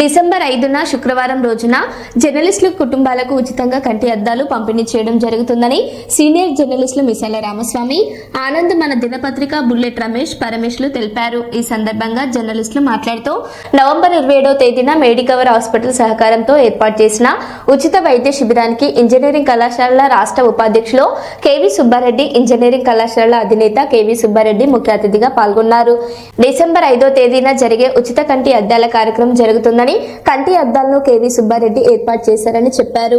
December ఐదున శుక్రవారం రోజున జర్నలిస్టుల కుటుంబాలకు ఉచితంగా కంటి అద్దాలు పంపిణీ చేయడం జరుగుతుందని సీనియర్ జర్నలిస్టులు మిసాల రామస్వామి ఆనంద్ మన దినపత్రిక బుల్లెట్ రమేష్ పరమేశ్లు తెలిపారు. ఈ సందర్భంగా జర్నలిస్టులు మాట్లాడుతూ నవంబర్ ఇరవై ఏడవ తేదీన మేడికవర్ హాస్పిటల్ సహకారంతో ఏర్పాటు చేసిన ఉచిత వైద్య శిబిరానికి ఇంజనీరింగ్ కళాశాలల రాష్ట్ర ఉపాధ్యక్షులు కేవీ సుబ్బారెడ్డి ఇంజనీరింగ్ కళాశాలల అధినేత కేవీ సుబ్బారెడ్డి ముఖ్య అతిథిగా పాల్గొన్నారు. డిసెంబర్ ఐదో తేదీన జరిగే ఉచిత కంటి అద్దాల కార్యక్రమం జరుగుతుందని కంటి అద్దాలను కేవీ సుబ్బారెడ్డి ఏర్పాటు చేశారని చెప్పారు.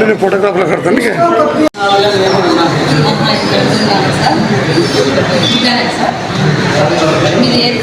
ఇవన్నీ నేను ఫోటోగ్రాఫ్లో కడతాను మీది ఏది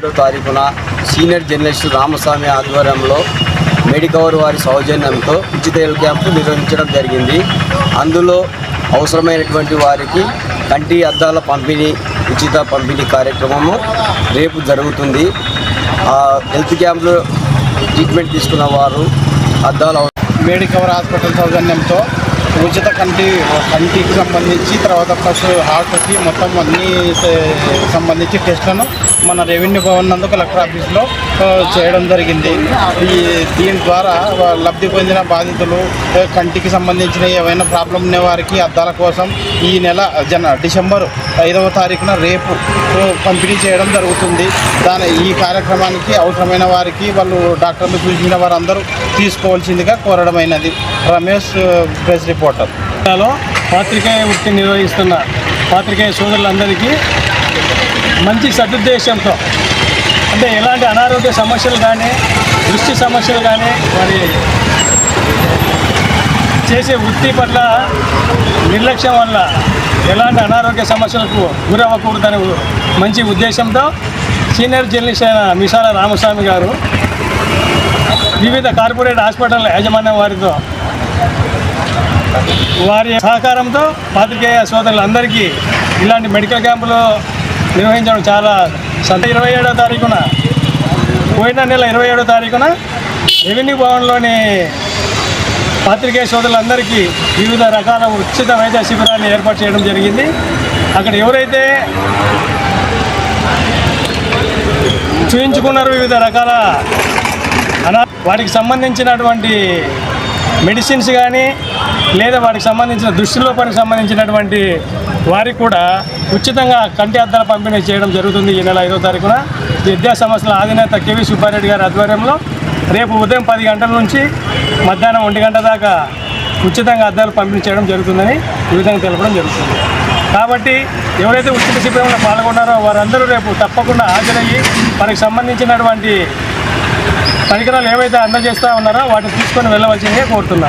ఏడో తారీఖున సీనియర్ జర్నలిస్ట్ రామస్వామి ఆధ్వర్యంలో మెడికవర్ వారి సౌజన్యంతో ఉచిత హెల్త్ క్యాంపు నిర్వహించడం జరిగింది. అందులో అవసరమైనటువంటి వారికి కంటి అద్దాల పంపిణీ ఉచిత పంపిణీ కార్యక్రమము రేపు జరుగుతుంది. ఆ హెల్త్ క్యాంప్లో ట్రీట్మెంట్ తీసుకున్న వారు అద్దాల మేడికవర్ హాస్పిటల్ సౌజన్యంతో ఉచిత కంటి కంటికి సంబంధించి తర్వాత ప్లస్ హార్ట్కి మొత్తం అన్ని సంబంధించి టెస్ట్లను మన రెవెన్యూ భవన్ నందు కలెక్టర్ ఆఫీస్లో చేయడం జరిగింది. ఈ దీని ద్వారా లబ్ధి పొందిన బాధితులు కంటికి సంబంధించిన ఏవైనా ప్రాబ్లం ఉన్న వారికి అద్దాల కోసం ఈ నెల జన డిసెంబర్ ఐదవ తారీఖున రేపు పంపిణీ చేయడం జరుగుతుంది. దాని ఈ కార్యక్రమానికి అవసరమైన వారికి వాళ్ళు డాక్టర్లు చూసిన వారందరూ తీసుకోవాల్సిందిగా కోరడమైనది. Ramesh press report. రిపోర్టర్ జిల్లాలో పాత్రికేయ వృత్తి నిర్వహిస్తున్న పాత్రికేయ సోదరులందరికీ మంచి సదుద్దేశంతో అంటే ఎలాంటి అనారోగ్య సమస్యలు కానీ దృష్టి సమస్యలు కానీ వారి చేసే వృత్తి పట్ల నిర్లక్ష్యం వల్ల ఎలాంటి అనారోగ్య సమస్యలకు గురవ్వకూడదనే మంచి ఉద్దేశంతో సీనియర్ జర్నలిస్ట్ అయిన మిసాల రామస్వామి గారు వివిధ కార్పొరేట్ హాస్పిటల్ యాజమాన్యం వారితో వారి సహకారంతో పాత్రికేయ సోదరులందరికీ ఇలాంటి మెడికల్ క్యాంపులు నిర్వహించడం చాలా సంత ఇరవై ఏడో తారీఖున. పోయిన నెల ఇరవై ఏడో తారీఖున రెవెన్యూ భవన్లోని పాత్రికేయ సోదరులందరికీ వివిధ రకాల ఉచిత వైద్య శిబిరాన్ని ఏర్పాటు చేయడం జరిగింది. అక్కడ ఎవరైతే చూయించుకున్నారు వివిధ రకాల అనా వాటికి సంబంధించినటువంటి మెడిసిన్స్ కానీ లేదా వాటికి సంబంధించిన దృష్టిలోపానికి సంబంధించినటువంటి వారికి కూడా ఉచితంగా కంటి అద్దాల పంపిణీ చేయడం జరుగుతుంది ఈ నెల ఐదో తారీఖున. విద్యా సంస్థల అధినేత కేవీ సుబ్బారెడ్డి గారి ఆధ్వర్యంలో రేపు ఉదయం పది గంటల నుంచి మధ్యాహ్నం ఒంటి గంట దాకా ఉచితంగా అద్దాలు పంపిణీ చేయడం జరుగుతుందని ఈ విధంగా తెలపడం జరుగుతుంది. కాబట్టి ఎవరైతే ఉచిత శిబిరంలో పాల్గొన్నారో వారందరూ రేపు తప్పకుండా హాజరయ్యి వారికి సంబంధించినటువంటి పరికరాలు ఏవైతే అందజేస్తా ఉన్నారో వాటిని తీసుకొని వెళ్ళవలసిందే కోరుతున్నాం.